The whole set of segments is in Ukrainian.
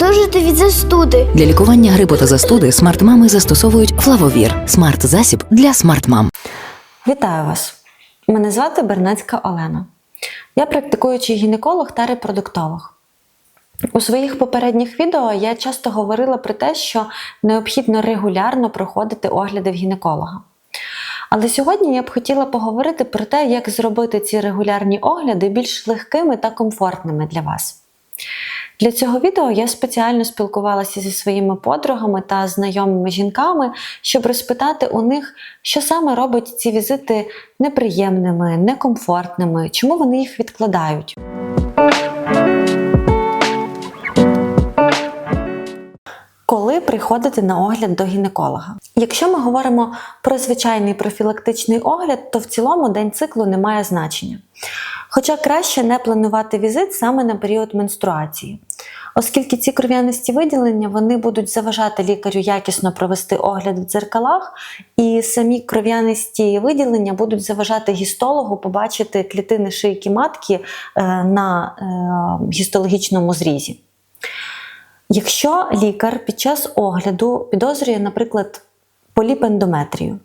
одужати від застуди. Для лікування грипу та застуди смарт-мами застосовують Флавовір смарт-засіб для смарт-мам. Вітаю вас! Мене звати Бернацька Олена. Я практикуючий гінеколог та репродуктолог. У своїх попередніх відео я часто говорила про те, що необхідно регулярно проходити огляди в гінеколога. Але сьогодні я б хотіла поговорити про те, як зробити ці регулярні огляди більш легкими та комфортними для вас. Для цього відео я спеціально спілкувалася зі своїми подругами та знайомими жінками, щоб розпитати у них, що саме робить ці візити неприємними, некомфортними, чому вони їх відкладають. Коли приходити на огляд до гінеколога? Якщо ми говоримо про звичайний профілактичний огляд, то в цілому день циклу не має значення. Хоча краще не планувати візит саме на період менструації, оскільки ці кров'янисті виділення вони будуть заважати лікарю якісно провести огляд в дзеркалах, і самі кров'янисті виділення будуть заважати гістологу побачити клітини шийки матки е, на е, гістологічному зрізі. Якщо лікар під час огляду підозрює, наприклад, поліпендометрію,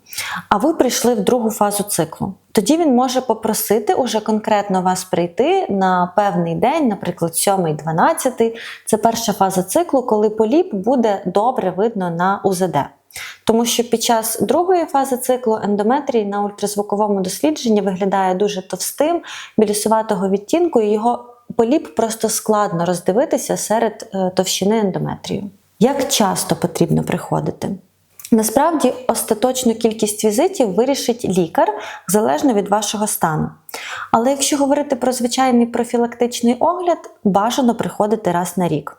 а ви прийшли в другу фазу циклу, тоді він може попросити уже конкретно вас прийти на певний день, наприклад, 7-12. Це перша фаза циклу, коли поліп буде добре видно на УЗД. Тому що під час другої фази циклу ендометрій на ультразвуковому дослідженні виглядає дуже товстим, білісуватого відтінку, і його поліп просто складно роздивитися серед е, товщини ендометрію. Як часто потрібно приходити? Насправді, остаточну кількість візитів вирішить лікар залежно від вашого стану. Але якщо говорити про звичайний профілактичний огляд, бажано приходити раз на рік.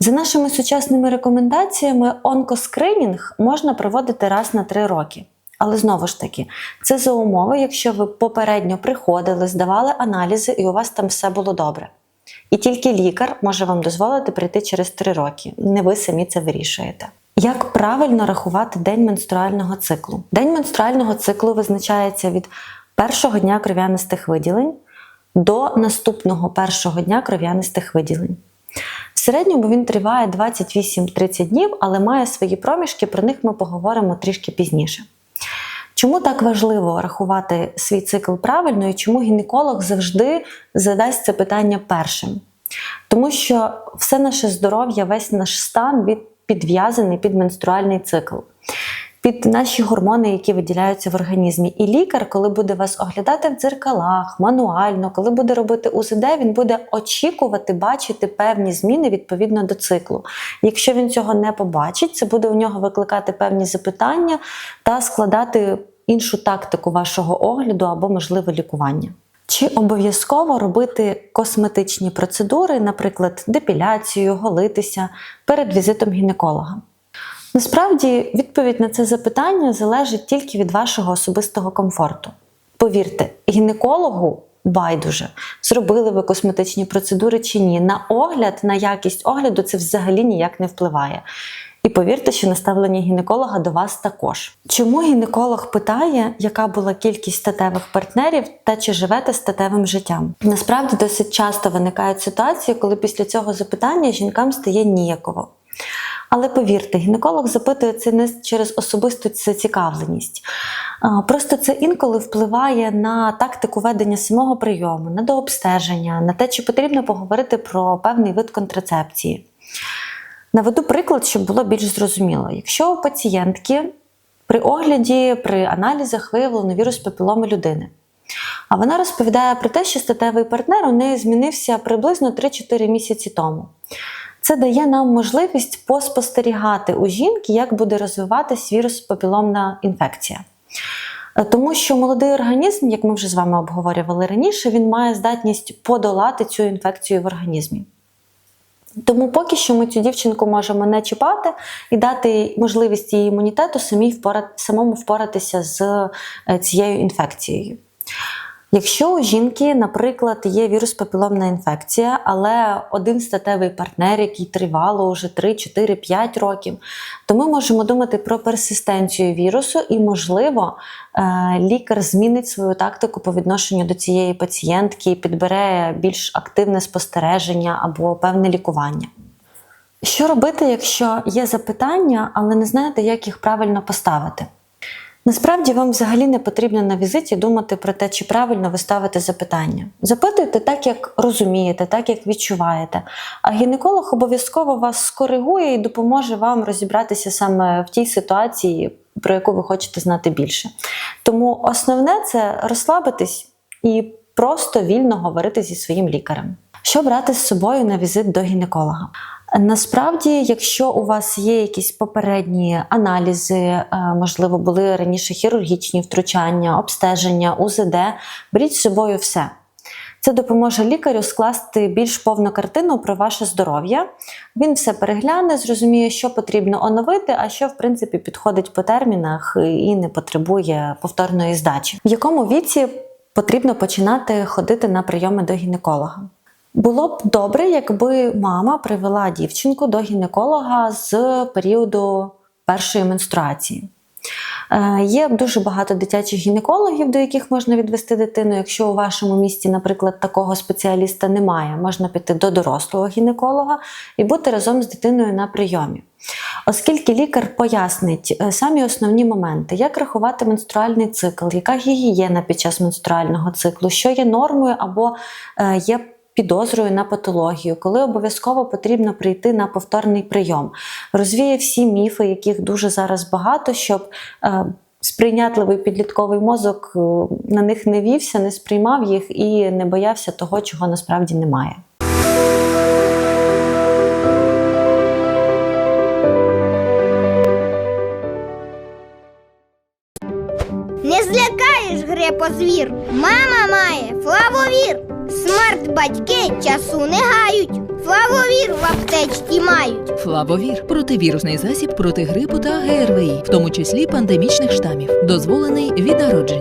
За нашими сучасними рекомендаціями, онкоскринінг можна проводити раз на 3 роки. Але знову ж таки, це за умови, якщо ви попередньо приходили, здавали аналізи і у вас там все було добре. І тільки лікар може вам дозволити прийти через 3 роки. Не ви самі це вирішуєте. Як правильно рахувати день менструального циклу? День менструального циклу визначається від першого дня кров'янистих виділень до наступного першого дня кров'янистих виділень. В середньому він триває 28-30 днів, але має свої проміжки, про них ми поговоримо трішки пізніше. Чому так важливо рахувати свій цикл правильно і чому гінеколог завжди задасть це питання першим? Тому що все наше здоров'я, весь наш стан від підв'язаний під менструальний цикл, під наші гормони, які виділяються в організмі. І лікар, коли буде вас оглядати в дзеркалах, мануально, коли буде робити УЗД, він буде очікувати бачити певні зміни відповідно до циклу. Якщо він цього не побачить, це буде у нього викликати певні запитання та складати іншу тактику вашого огляду або, можливо, лікування. Чи обов'язково робити косметичні процедури, наприклад, депіляцію, голитися перед візитом гінеколога? Насправді, відповідь на це запитання залежить тільки від вашого особистого комфорту. Повірте, гінекологу байдуже, зробили ви косметичні процедури чи ні. На огляд, на якість огляду це взагалі ніяк не впливає. І повірте, що наставлення гінеколога до вас також. Чому гінеколог питає, яка була кількість статевих партнерів та чи живете статевим життям? Насправді досить часто виникають ситуації, коли після цього запитання жінкам стає ніяково. Але повірте, гінеколог запитує це не через особисту зацікавленість. Просто це інколи впливає на тактику ведення самого прийому, на дообстеження, на те, чи потрібно поговорити про певний вид контрацепції. Наведу приклад, щоб було більш зрозуміло. Якщо у пацієнтки при огляді, при аналізах виявлено вірус папіломи людини, а вона розповідає про те, що статевий партнер у неї змінився приблизно 3-4 місяці тому. Це дає нам можливість поспостерігати у жінки, як буде розвиватись вірус папіломна інфекція. Тому що молодий організм, як ми вже з вами обговорювали раніше, він має здатність подолати цю інфекцію в організмі. Тому поки що ми цю дівчинку можемо не чіпати і дати можливість її імунітету самій впорати, самому впоратися з е, цією інфекцією. Якщо у жінки, наприклад, є вірус папіломна інфекція, але один статевий партнер, який тривало вже 3, 4, 5 років, то ми можемо думати про персистенцію вірусу, і, можливо, е, лікар змінить свою тактику по відношенню до цієї пацієнтки і підбере більш активне спостереження або певне лікування. Що робити, якщо є запитання, але не знаєте, як їх правильно поставити? Насправді вам взагалі не потрібно на візиті думати про те, чи правильно ви ставите запитання. Запитуйте так, як розумієте, так як відчуваєте. А гінеколог обов'язково вас скоригує і допоможе вам розібратися саме в тій ситуації, про яку ви хочете знати більше. Тому основне це розслабитись і просто вільно говорити зі своїм лікарем. Що брати з собою на візит до гінеколога? Насправді, якщо у вас є якісь попередні аналізи, е, можливо, були раніше хірургічні втручання, обстеження, УЗД, беріть з собою все. Це допоможе лікарю скласти більш повну картину про ваше здоров'я. Він все перегляне, зрозуміє, що потрібно оновити, а що в принципі підходить по термінах і не потребує повторної здачі. В якому віці потрібно починати ходити на прийоми до гінеколога? Було б добре, якби мама привела дівчинку до гінеколога з періоду першої менструації. Е, Є дуже багато дитячих гінекологів, до яких можна відвести дитину. Якщо у вашому місті, наприклад, такого спеціаліста немає, можна піти до дорослого гінеколога і бути разом з дитиною на прийомі. Оскільки лікар пояснить е, самі основні моменти, як рахувати менструальний цикл, яка гігієна під час менструального циклу, що є нормою або е, є підозрою на патологію, коли обов'язково потрібно прийти на повторний прийом. Розвіє всі міфи, яких дуже зараз багато, щоб е, сприйнятливий підлітковий мозок е, на них не вівся, не сприймав їх і не боявся того, чого насправді немає. Не злякаєш грепозвір. Мама має флавовір. Смарт батьки часу не гають. Флавовір в аптечці мають. Флавовір противірусний засіб проти грипу та ГРВІ, в тому числі пандемічних штамів, дозволений від народження.